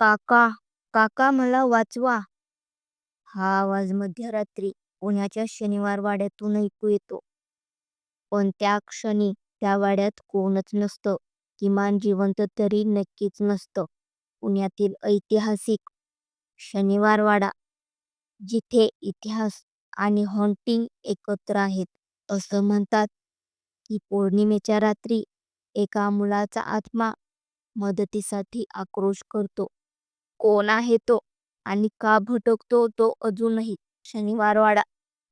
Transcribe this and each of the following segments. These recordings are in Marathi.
काका काका मला वाचवा हा आवाज मध्यरात्री पुण्याच्या शनिवार वाड्यातून ऐकू येतो. पण त्या क्षणी त्या वाड्यात कोणच नसतं. किमान जिवंत तरी नक्कीच नसतं. पुण्यातील ऐतिहासिक शनिवार वाडा जिथे इतिहास आणि हॉन्टिंग एकत्र आहेत. असं म्हणतात की पौर्णिमेच्या रात्री एका मुलाचा आत्मा मदतीसाठी आक्रोश करतो. कोण आहे तो आणि का भटकतो तो अजूनही शनिवारवाडा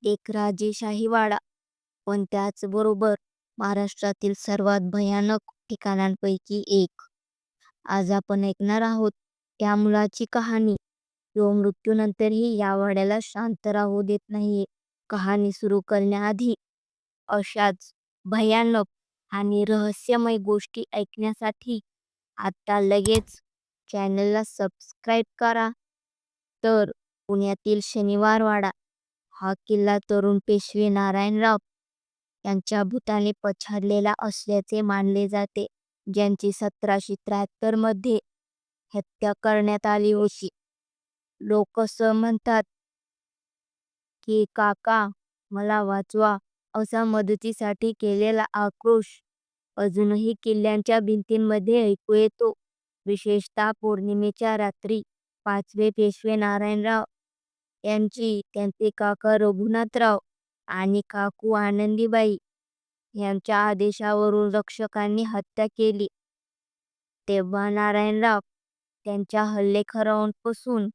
एक राजेशाही वाडा पण त्याचबरोबर महाराष्ट्रातील सर्वात भयानक ठिकाणांपैकी एक. आज आपण ऐकणार आहोत त्या मुलाची कहाणी जो मृत्यूनंतरही या वाड्याला शांत राहू देत नाहीये. कहाणी सुरू करण्याआधी अशाच भयानक आणि रहस्यमय गोष्टी ऐकण्यासाठी आता लगेच चॅनलला सबस्क्राईब करा. तर पुण्यातील शनिवारवाडा हा किल्ला तरुण पेशवे नारायणराव यांच्या भूताने पछाडलेला असल्याचे मानले जाते. ज्यांची सतराशे त्र्याहत्तरमध्ये हत्या करण्यात आली होती. लोक असं म्हणतात की काका मला वाचवा असा मदतीसाठी केलेला आक्रोश अजूनही किल्ल्यांच्या भिंतींमध्ये ऐकू येतो. विशेषतः पौर्णिमेच्या रात्री पाचवे पेशवे नारायणराव यांची त्यांचे काका रघुनाथराव आणि काकू आनंदीबाई यांच्या आदेशावरून रक्षकांनी हत्या केली. तेव्हा नारायणराव त्यांच्या हल्लेखोरांपासून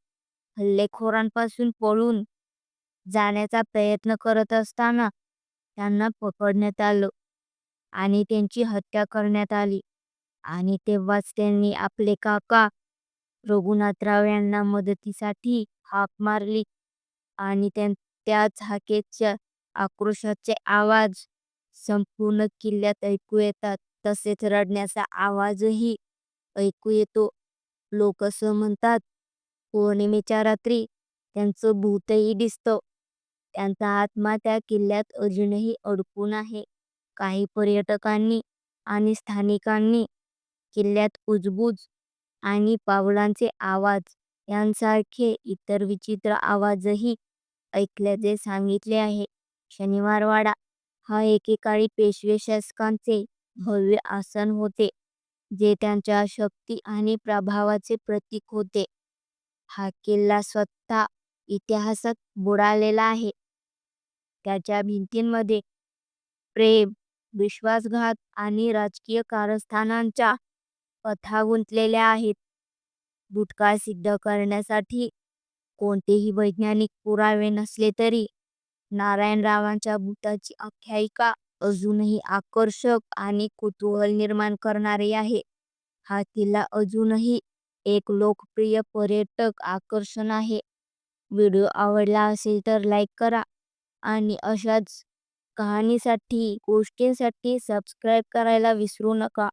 हल्लेखोरांपासून पळून जाण्याचा प्रयत्न करत असताना त्यांना पकडण्यात आलं आणि त्यांची हत्या करण्यात आली. आणि तेव्हाच त्यांनी आपले काका रघुनाथराव यांना मदतीसाठी हाक मारली आणि त्याच हाकेच्या आक्रोशाचे आवाज संपूर्ण किल्ल्यात ऐकू येतात. तसेच रडण्याचा आवाजही ऐकू येतो. लोक असं म्हणतात पौर्णिमेच्या रात्री त्यांचं भूतही दिसतं. त्यांचा आत्मा त्या किल्ल्यात अजूनही अडकून आहे. काही पर्यटकांनी आणि स्थानिकांनी किल्ल्यात उजबूज आणि पावलांचे आवाज यांसारखे इतर विचित्र आवाजही ऐकल्याचे सांगितले आहे. शनिवारवाडा हा एकेकाळी पेशवे शासकांचे भव्य आसन होते जे त्यांच्या शक्ती आणि प्रभावाचे प्रतीक होते. हा किल्ला स्वतः इतिहासात बुडालेला आहे. त्याच्या भिंतींमध्ये प्रेम, विश्वासघात आणि राजकीय कारस्थानांच्या कथा गुंतलेल्या आहेत. भूतकाळ सिद्ध करण्यासाठी कोणतेही वैज्ञानिक पुरावे नसले तरी नारायणरावांच्या भूताची आख्यायिका अजूनही आकर्षक आणि कुतूहल निर्माण करणारी आहे. हा किल्ला अजूनही एक लोकप्रिय पर्यटक आकर्षण आहे. व्हिडिओ आवडला असेल तर लाईक करा आणि अशाच कहाणीसाठी गोष्टींसाठी सबस्क्राईब करायला विसरू नका.